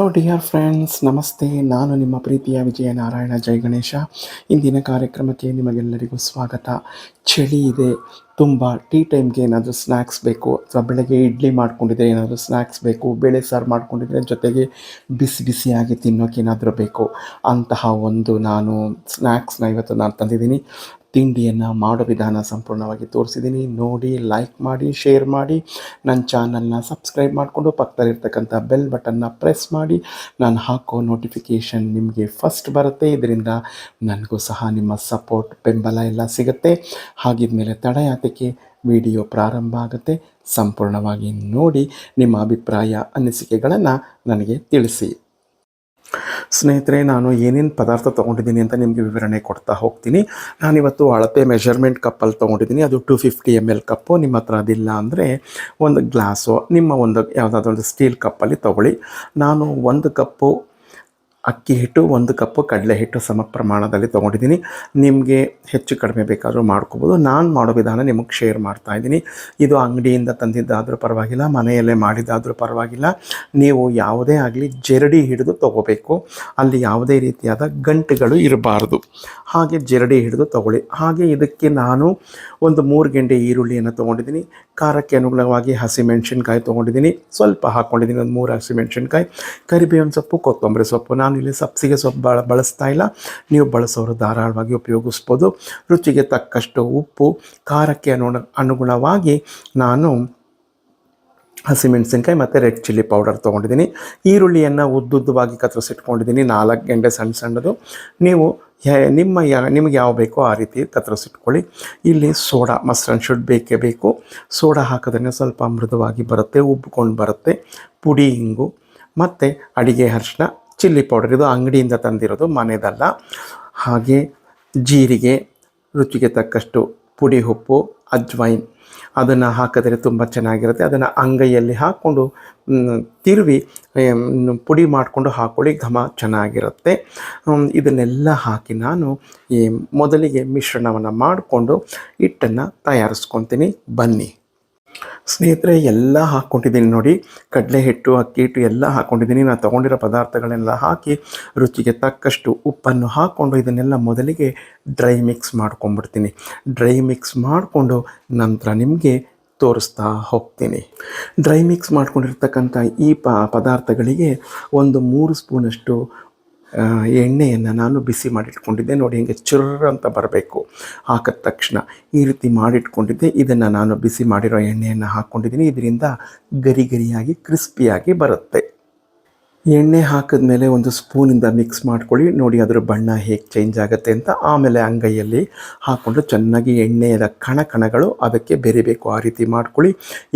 Hello dear friends ನಮಸ್ತೆ ನಾನು ನಿಮ್ಮ ಪ್ರೀತಿಯ ವಿಜಯ ನಾರಾಯಣ ಜೈ ಗಣೇಶ. ಇಂದಿನ ಕಾರ್ಯಕ್ರಮಕ್ಕೆ ನಿಮಗೆಲ್ಲರಿಗೂ ಸ್ವಾಗತ. ಚಳಿ ಇದೆ. ತುಂಬ ಟೀ ಟೈಮ್ಗೆ ಏನಾದರೂ ಸ್ನ್ಯಾಕ್ಸ್ ಬೇಕು, ಅಥವಾ ಬೆಳಗ್ಗೆ ಇಡ್ಲಿ ಮಾಡ್ಕೊಂಡಿದ್ರೆ ಏನಾದರೂ ಸ್ನ್ಯಾಕ್ಸ್ ಬೇಕು, ಬೇಳೆ ಸಾರು ಮಾಡ್ಕೊಂಡಿದ್ರೆ ಜೊತೆಗೆ ಬಿಸಿ ಬಿಸಿಯಾಗಿ ತಿನ್ನೋಕೆ ಏನಾದರೂ ಬೇಕು. ಅಂತಹ ಒಂದು ನಾನು ಸ್ನ್ಯಾಕ್ಸ್ನ ಇವತ್ತು ನಾನು ತಂದಿದ್ದೀನಿ. ತಿಂಡಿಯನ್ನು ಮಾಡೋ ವಿಧಾನ ಸಂಪೂರ್ಣವಾಗಿ ತೋರಿಸಿದ್ದೀನಿ. ನೋಡಿ ಲೈಕ್ ಮಾಡಿ ಶೇರ್ ಮಾಡಿ. ನನ್ನ ಚಾನಲ್ನ ಸಬ್ಸ್ಕ್ರೈಬ್ ಮಾಡಿಕೊಂಡು ಪಕ್ಕದಲ್ಲಿರ್ತಕ್ಕಂಥ ಬೆಲ್ ಬಟನ್ನ ಪ್ರೆಸ್ ಮಾಡಿ. ನಾನು ಹಾಕೋ ನೋಟಿಫಿಕೇಷನ್ ನಿಮಗೆ ಫಸ್ಟ್ ಬರುತ್ತೆ. ಇದರಿಂದ ನನಗೂ ಸಹ ನಿಮ್ಮ ಸಪೋರ್ಟ್ ಬೆಂಬಲ ಎಲ್ಲ ಸಿಗುತ್ತೆ. ಹಾಗಿದ್ಮೇಲೆ ತಡ ಯಾತಕ್ಕೆ ವಿಡಿಯೋ ಪ್ರಾರಂಭ ಆಗುತ್ತೆ. ಸಂಪೂರ್ಣವಾಗಿ ನೋಡಿ ನಿಮ್ಮ ಅಭಿಪ್ರಾಯ, ಅನಿಸಿಕೆಗಳನ್ನು ನನಗೆ ತಿಳಿಸಿ. ಸ್ನೇಹಿತರೆ, ನಾನು ಏನೇನು ಪದಾರ್ಥ ತೊಗೊಂಡಿದ್ದೀನಿ ಅಂತ ನಿಮಗೆ ವಿವರಣೆ ಕೊಡ್ತಾ ಹೋಗ್ತೀನಿ. ನಾನಿವತ್ತು ಅಳತೆ ಮೆಷರ್ಮೆಂಟ್ ಕಪ್ಪಲ್ಲಿ ತೊಗೊಂಡಿದ್ದೀನಿ. ಅದು two fifty M L cup. ನಿಮ್ಮ ಹತ್ರ ಅದಿಲ್ಲ ಅಂದರೆ ಒಂದು ಗ್ಲಾಸು, ನಿಮ್ಮ ಒಂದು ಯಾವುದಾದ್ರೂ ಒಂದು ಸ್ಟೀಲ್ ಕಪ್ಪಲ್ಲಿ ತೊಗೊಳ್ಳಿ. ನಾನು ಒಂದು ಕಪ್ಪು ಅಕ್ಕಿ ಹಿಟ್ಟು, ಒಂದು ಕಪ್ಪು ಕಡಲೆ ಹಿಟ್ಟು ಸಮ ಪ್ರಮಾಣದಲ್ಲಿ ತೊಗೊಂಡಿದ್ದೀನಿ. ನಿಮಗೆ ಹೆಚ್ಚು ಕಡಿಮೆ ಬೇಕಾದರೂ ಮಾಡ್ಕೋಬೋದು. ನಾನು ಮಾಡೋ ವಿಧಾನ ನಿಮಗೆ ಶೇರ್ ಮಾಡ್ತಾ ಇದ್ದೀನಿ. ಇದು ಅಂಗಡಿಯಿಂದ ತಂದಿದ್ದಾದರೂ ಪರವಾಗಿಲ್ಲ, ಮನೆಯಲ್ಲೇ ಮಾಡಿದ್ದಾದರೂ ಪರವಾಗಿಲ್ಲ. ನೀವು ಯಾವುದೇ ಆಗಲಿ ಜರಡಿ ಹಿಡಿದು ತೊಗೋಬೇಕು. ಅಲ್ಲಿ ಯಾವುದೇ ರೀತಿಯಾದ ಗಂಟುಗಳು ಇರಬಾರ್ದು. ಹಾಗೆ ಜರಡಿ ಹಿಡಿದು ತೊಗೊಳ್ಳಿ. ಹಾಗೆ ಇದಕ್ಕೆ ನಾನು ಒಂದು ಮೂರು ಗೆಂಡೆ ಈರುಳ್ಳಿಯನ್ನು ತೊಗೊಂಡಿದ್ದೀನಿ. ಖಾರಕ್ಕೆ ಅನುಗುಣವಾಗಿ ಹಸಿಮೆಣಸಿನ್ಕಾಯಿ ತೊಗೊಂಡಿದ್ದೀನಿ. ಸ್ವಲ್ಪ ಹಾಕ್ಕೊಂಡಿದ್ದೀನಿ ಒಂದು ಮೂರು ಹಸಿಮೆಣಸಿನ್ಕಾಯಿ. ಕರಿಬೇವಿನ ಸೊಪ್ಪು, ಕೊತ್ತಂಬರಿ ಸೊಪ್ಪು. ಇಲ್ಲಿ ಸಬ್ಸಿಗೆ ಸೊಪ್ಪು ಬಳ, ಬಳಸ್ತಾ ಇಲ್ಲ. ನೀವು ಬಳಸೋರು ಧಾರಾಳವಾಗಿ ಉಪಯೋಗಿಸ್ಬೋದು. ರುಚಿಗೆ ತಕ್ಕಷ್ಟು ಉಪ್ಪು, ಖಾರಕ್ಕೆ ಅನು ಅನುಗುಣವಾಗಿ ನಾನು ಹಸಿಮೆಣಸಿನ್ಕಾಯಿ ಮತ್ತು ರೆಡ್ ಚಿಲ್ಲಿ ಪೌಡರ್ ತೊಗೊಂಡಿದ್ದೀನಿ. ಈರುಳ್ಳಿಯನ್ನು ಉದ್ದುದ್ದವಾಗಿ ಕತ್ತರಿಸಿಟ್ಕೊಂಡಿದ್ದೀನಿ. ನಾಲ್ಕು ಗಂಟೆ ಸಣ್ಣ ಸಣ್ಣದು. ನೀವು ನಿಮ್ಮ ಯಾ, ನಿಮಗೆ ಯಾವ ಬೇಕೋ ಆ ರೀತಿ ಕತ್ತರಿಸಿಟ್ಕೊಳ್ಳಿ. ಇಲ್ಲಿ ಸೋಡಾ, ಮಸ್ರನ್ ಶುಡ್ ಬೇಕೇ ಬೇಕು. ಸೋಡಾ ಹಾಕಿದ್ರೆ ಸ್ವಲ್ಪ ಮೃದುವಾಗಿ ಬರುತ್ತೆ ಉಬ್ಬಿಕೊಂಡು ಬರುತ್ತೆ. ಪುಡಿ ಹಿಂಗು ಮತ್ತು ಅಡಿಗೆ ಅರಿಶಿನ ಚಿಲ್ಲಿ ಪೌಡರ್, ಇದು ಅಂಗಡಿಯಿಂದ ತಂದಿರೋದು ಮನೆಯದಲ್ಲ ಹಾಗೆ ಜೀರಿಗೆ, ರುಚಿಗೆ ತಕ್ಕಷ್ಟು ಪುಡಿ ಉಪ್ಪು, ಅಜ್ವೈನ್, ಅದನ್ನು ಹಾಕಿದ್ರೆ ತುಂಬ ಚೆನ್ನಾಗಿರುತ್ತೆ. ಅದನ್ನು ಅಂಗೈಯಲ್ಲಿ ಹಾಕ್ಕೊಂಡು ತಿರುವಿ ಪುಡಿ ಮಾಡಿಕೊಂಡು ಹಾಕ್ಕೊಳ್ಳಿ ಘಮ ಚೆನ್ನಾಗಿರುತ್ತೆ. ಇದನ್ನೆಲ್ಲ ಹಾಕಿ ನಾನು ಈ ಮೊದಲಿಗೆ ಮಿಶ್ರಣವನ್ನು ಮಾಡಿಕೊಂಡು ಹಿಟ್ಟನ್ನು ತಯಾರಿಸ್ಕೊತೀನಿ. ಬನ್ನಿ. ಸ್ನೇಹಿತರೆ, ಎಲ್ಲ ಹಾಕ್ಕೊಂಡಿದ್ದೀನಿ ನೋಡಿ. ಕಡಲೆ ಹಿಟ್ಟು ಅಕ್ಕಿ ಹಿಟ್ಟು ಎಲ್ಲ ಹಾಕ್ಕೊಂಡಿದ್ದೀನಿ. ನಾನು ತೊಗೊಂಡಿರೋ ಪದಾರ್ಥಗಳನ್ನೆಲ್ಲ ಹಾಕಿ ರುಚಿಗೆ ತಕ್ಕಷ್ಟು ಉಪ್ಪನ್ನು ಹಾಕ್ಕೊಂಡು ಇದನ್ನೆಲ್ಲ ಮೊದಲಿಗೆ ಡ್ರೈ ಮಿಕ್ಸ್ ಮಾಡ್ಕೊಂಡ್ಬಿಡ್ತೀನಿ ಡ್ರೈ ಮಿಕ್ಸ್ ಮಾಡಿಕೊಂಡು ನಂತರ ನಿಮಗೆ ತೋರಿಸ್ತಾ ಹೋಗ್ತೀನಿ. ಡ್ರೈ ಮಿಕ್ಸ್ ಮಾಡ್ಕೊಂಡಿರ್ತಕ್ಕಂಥ ಈ ಪದಾರ್ಥಗಳಿಗೆ ಒಂದು ಮೂರು ಸ್ಪೂನಷ್ಟು ಎಣ್ಣೆಯನ್ನು ನಾನು ಬಿಸಿ ಮಾಡಿಟ್ಕೊಂಡಿದ್ದೆ. ನೋಡಿ ಹಿಂಗೆ ಚುರ್ರ ಅಂತ ಬರಬೇಕು. ಹಾಕಿದ ತಕ್ಷಣ ಈ ರೀತಿ ಮಾಡಿಟ್ಕೊಂಡಿದ್ದೆ. ಇದನ್ನು ನಾನು ಬಿಸಿ ಮಾಡಿರೋ ಎಣ್ಣೆಯನ್ನು ಹಾಕ್ಕೊಂಡಿದ್ದೀನಿ ಇದರಿಂದ ಗರಿ ಗರಿಯಾಗಿ, ಕ್ರಿಸ್ಪಿಯಾಗಿ ಬರುತ್ತೆ. ಎಣ್ಣೆ ಹಾಕಿದ ಮೇಲೆ ಒಂದು ಸ್ಪೂನಿಂದ ಮಿಕ್ಸ್ ಮಾಡ್ಕೊಳ್ಳಿ. ನೋಡಿ ಅದರ ಬಣ್ಣ ಹೇಗೆ ಚೇಂಜ್ ಆಗುತ್ತೆ ಅಂತ. ಆಮೇಲೆ ಅಂಗೈಯಲ್ಲಿ ಹಾಕ್ಕೊಂಡು ಚೆನ್ನಾಗಿ ಎಣ್ಣೆಯ ಕಣ ಕಣಗಳು ಅದಕ್ಕೆ ಬೆರಿಬೇಕು ಆ ರೀತಿ ಮಾಡ್ಕೊಳ್ಳಿ.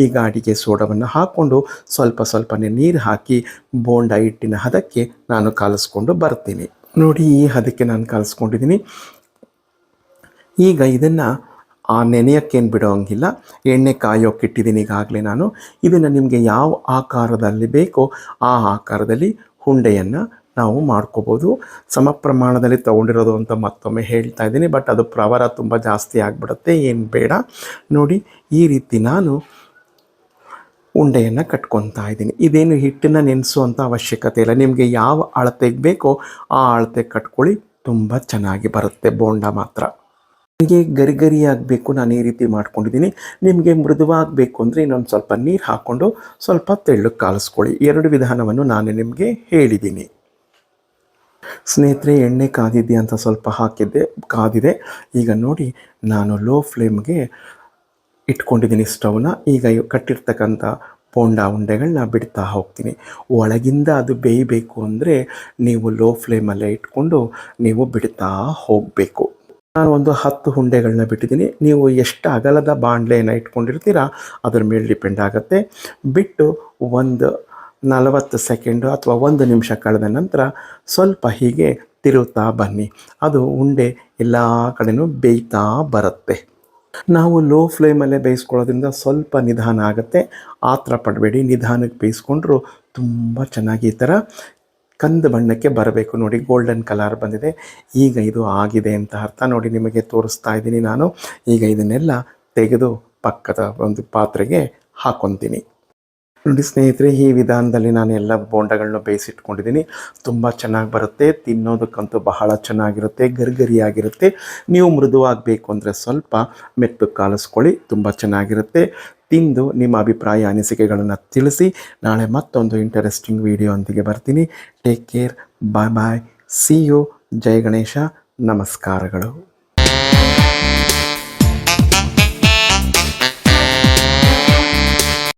ಈಗ ಅಡಿಗೆ ಸೋಡವನ್ನು ಹಾಕ್ಕೊಂಡು ಸ್ವಲ್ಪ ಸ್ವಲ್ಪನೇ ನೀರು ಹಾಕಿ ಬೋಂಡ ಹಿಟ್ಟಿನ ಹದಕ್ಕೆ ನಾನು ಕಾಲಿಸ್ಕೊಂಡು ಬರ್ತೀನಿ. ನೋಡಿ ಈ ಹದಕ್ಕೆ ನಾನು ಕಾಲಿಸ್ಕೊಂಡಿದ್ದೀನಿ. ಈಗ ಇದನ್ನು ಆ ನೆನೆಯೋಕ್ಕೇನು ಬಿಡೋಂಗಿಲ್ಲ ಎಣ್ಣೆ ಕಾಯೋಕೆ ಇಟ್ಟಿದ್ದೀನಿ ಈಗಾಗಲೇ ನಾನು. ಇದನ್ನು ನಿಮಗೆ ಯಾವ ಆಕಾರದಲ್ಲಿ ಬೇಕೋ ಆ ಆಕಾರದಲ್ಲಿ ಹುಂಡೆಯನ್ನು ನಾವು ಮಾಡ್ಕೋಬೋದು. ಸಮ ಪ್ರಮಾಣದಲ್ಲಿ ತೊಗೊಂಡಿರೋದು ಅಂತ ಮತ್ತೊಮ್ಮೆ ಹೇಳ್ತಾ ಇದ್ದೀನಿ. ಬಟ್ ಅದು ಪ್ರವರ ತುಂಬ ಜಾಸ್ತಿ ಆಗಿಬಿಡುತ್ತೆ. ಏನು ಬೇಡ. ನೋಡಿ, ಈ ರೀತಿ ನಾನು ಉಂಡೆಯನ್ನು ಕಟ್ಕೊತಾ ಇದ್ದೀನಿ. ಇದೇನು ಹಿಟ್ಟನ್ನು ನೆನೆಸುವಂಥ ಅವಶ್ಯಕತೆ ಇಲ್ಲ. ನಿಮಗೆ ಯಾವ ಅಳತೆಗೆ ಬೇಕೋ ಆ ಅಳತೆ ಕಟ್ಕೊಳ್ಳಿ. ತುಂಬ ಚೆನ್ನಾಗಿ ಬರುತ್ತೆ ಬೋಂಡ ಮಾತ್ರ. ನಿಮಗೆ ಗರಿ ಗರಿ ಆಗಬೇಕು ನಾನು ಈ ರೀತಿ ಮಾಡ್ಕೊಂಡಿದ್ದೀನಿ. ನಿಮಗೆ ಮೃದುವಾಗಬೇಕು ಅಂದರೆ ಇನ್ನೊಂದು ಸ್ವಲ್ಪ ನೀರು ಹಾಕ್ಕೊಂಡು ಸ್ವಲ್ಪ ತೆಳ್ಳಗೆ ಕಾಲಿಸ್ಕೊಳ್ಳಿ. ಎರಡು ವಿಧಾನವನ್ನು ನಾನು ನಿಮಗೆ ಹೇಳಿದ್ದೀನಿ. ಸ್ನೇಹಿತರೆ, ಎಣ್ಣೆ ಕಾದಿದೆ ಅಂತ ಸ್ವಲ್ಪ ಹಾಕಿದ್ದೆ, ಕಾದಿದೆ. ಈಗ ನೋಡಿ, ನಾನು ಲೋ ಫ್ಲೇಮ್ಗೆ ಇಟ್ಕೊಂಡಿದ್ದೀನಿ ಸ್ಟವ್ನ. ಈಗ ಕಟ್ಟಿರ್ತಕ್ಕಂಥ ಬೋಂಡ ಉಂಡೆಗಳನ್ನ ಬಿಡ್ತಾ ಹೋಗ್ತೀನಿ. ಒಳಗಿಂದ ಅದು ಬೇಯಬೇಕು ಅಂದರೆ ನೀವು ಲೋ ಫ್ಲೇಮಲ್ಲೇ ಇಟ್ಕೊಂಡು ನೀವು ಬಿಡ್ತಾ ಹೋಗಬೇಕು. ನಾನು ಒಂದು ಹತ್ತು ಹುಂಡೆಗಳನ್ನ ಬಿಟ್ಟಿದ್ದೀನಿ. ನೀವು ಎಷ್ಟು ಅಗಲದ ಬಾಣಲೆಯನ್ನು ಇಟ್ಕೊಂಡಿರ್ತೀರಾ, ಅದ್ರ ಮೇಲೆ ಡಿಪೆಂಡ್ ಆಗುತ್ತೆ. ಬಿಟ್ಟು ಒಂದು ನಲವತ್ತು ಸೆಕೆಂಡು ಅಥವಾ ಒಂದು ನಿಮಿಷ ಕಳೆದ ನಂತರ ಸ್ವಲ್ಪ ಹೀಗೆ ತಿರುತ್ತಾ ಬನ್ನಿ. ಅದು ಉಂಡೆ ಎಲ್ಲ ಕಡೆನೂ ಬೇಯ್ತಾ ಬರುತ್ತೆ. ನಾವು ಲೋ ಫ್ಲೇಮಲ್ಲೇ ಬೇಯಿಸ್ಕೊಳ್ಳೋದ್ರಿಂದ ಸ್ವಲ್ಪ ನಿಧಾನ ಆಗುತ್ತೆ. ಆತರ ಪಡಬೇಡಿ. ನಿಧಾನಕ್ಕೆ ಬೇಯಿಸ್ಕೊಂಡ್ರು ತುಂಬ ಚೆನ್ನಾಗಿ ಈ ಥರ ಕಂದು ಬಣ್ಣಕ್ಕೆ ಬರಬೇಕು. ನೋಡಿ ಗೋಲ್ಡನ್ ಕಲರ್ ಬಂದಿದೆ. ಈಗ ಇದು ಆಗಿದೆ ಅಂತ ಅರ್ಥ. ನೋಡಿ, ನಿಮಗೆ ತೋರಿಸ್ತಾ ಇದ್ದೀನಿ ನಾನು. ಈಗ ಇದನ್ನೆಲ್ಲ ತೆಗೆದು ಪಕ್ಕದ ಒಂದು ಪಾತ್ರೆಗೆ ಹಾಕ್ಕೊತೀನಿ ನೋಡಿ ಸ್ನೇಹಿತರೆ, ಈ ವಿಧಾನದಲ್ಲಿ ನಾನು ಎಲ್ಲ ಬೋಂಡಗಳನ್ನ ಬೇಯಿಸಿಟ್ಕೊಂಡಿದ್ದೀನಿ. ತುಂಬ ಚೆನ್ನಾಗಿ ಬರುತ್ತೆ, ತಿನ್ನೋದಕ್ಕಂತೂ ಬಹಳ ಚೆನ್ನಾಗಿರುತ್ತೆ, ಗರಿಗರಿಯಾಗಿರುತ್ತೆ. ನೀವು ಮೃದುವಾಗಬೇಕು ಅಂದರೆ ಸ್ವಲ್ಪ ಮೆತ್ತು ಕಾಲಿಸ್ಕೊಳ್ಳಿ, ತುಂಬ ಚೆನ್ನಾಗಿರುತ್ತೆ. ತಿಂದು ನಿಮ್ಮ ಅಭಿಪ್ರಾಯ, ಅನಿಸಿಕೆಗಳನ್ನು ತಿಳಿಸಿ, ನಾಳೆ ಮತ್ತೊಂದು ಇಂಟರೆಸ್ಟಿಂಗ್ ವಿಡಿಯೋ ಅಂತಿಗೆ ಬರ್ತೀನಿ. Take care bye bye see you ಜಯ ಗಣೇಶ, ನಮಸ್ಕಾರಗಳು.